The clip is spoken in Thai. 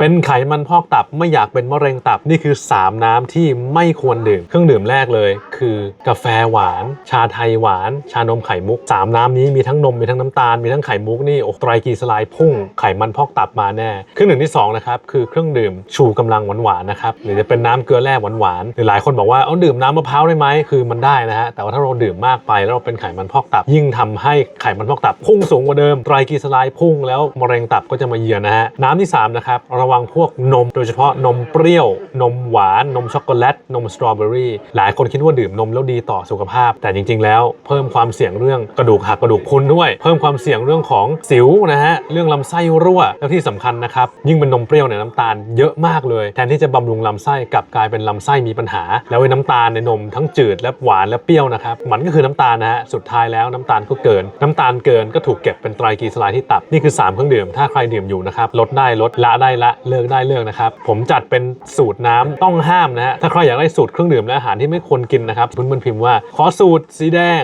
เป็นไขมันพอกตับไม่อยากเป็นมะเร็งตับนี่คือ 3 น้ำที่ไม่ควรดื่ม เครื่องดื่มแรกเลย คือกาแฟหวาน ชาไทยหวาน ชานมไข่มุก 3 น้ำนี้มีทั้งนมมีทั้งน้ำตาลมีทั้งไข่มุกนี่โอ้ไตรกลีเซอไรด์พุ่งไขมันพอกตับมาแน่เครื่องดื่มที่สองนะครับคือเครื่องดื่มชูกำลังหวานๆนะครับหรือจะเป็นน้ำเกลือแร่หวานๆหรือหลายคนบอกว่าเอาดื่มน้ำมะพร้าวได้ไหมคือมันได้นะฮะแต่ว่าถ้าเราดื่มมากไปแล้วเราเป็นไขมันพอกตับ ยิ่งทำให้ไขมันพอกตับพุ่งสูงกว่าเดิมไตรกลีเซอไรด์พุ่งแล้วมะเร็งตับก็จะมาเยือนนะฮะน้ำที่สามนะครับระวังพวกนม โดยเฉพาะนมเปรี้ยว นมหวาน นมช็อกโกแลต นมสตรอเบอรี่ หลายคนคิดว่าดื่มนมแล้วดีต่อสุขภาพ แต่จริง ๆ แล้วเพิ่มความเสี่ยงเรื่องกระดูกหักกระดูกพุนด้วย เพิ่มความเสี่ยงเรื่องของสิวนะฮะ เรื่องลำไส้รั่ว แล้วที่สำคัญนะครับ ยิ่งเป็นนมเปรี้ยวเนี่ยน้ำตาลเยอะมากเลย แทนที่จะบำรุงลำไส้กลับกลายเป็นลำไส้มีปัญหา แล้วไอ้น้ำตาลในนมทั้งจืดและหวานและเปรี้ยวนะครับ มันก็คือน้ำตาลนะฮะ สุดท้ายแล้วน้ำตาลก็เกิน น้ำตาลเกินก็ถูกเก็บเป็นไตรกลีเซอไรด์ที่ตับ นี่คือ 3 เครื่องดื่ม ถ้าใครดื่มอยู่นะครับ ลดได้ลด ละได้ละเลิกได้เลิกนะครับ ผมจัดเป็นสูตรน้ำต้องห้ามนะฮะ ถ้าใครอยากได้สูตรเครื่องดื่มและอาหารที่ไม่ควรกินนะครับเพื่อนๆพิมพ์ว่า ขอสูตรสีแดง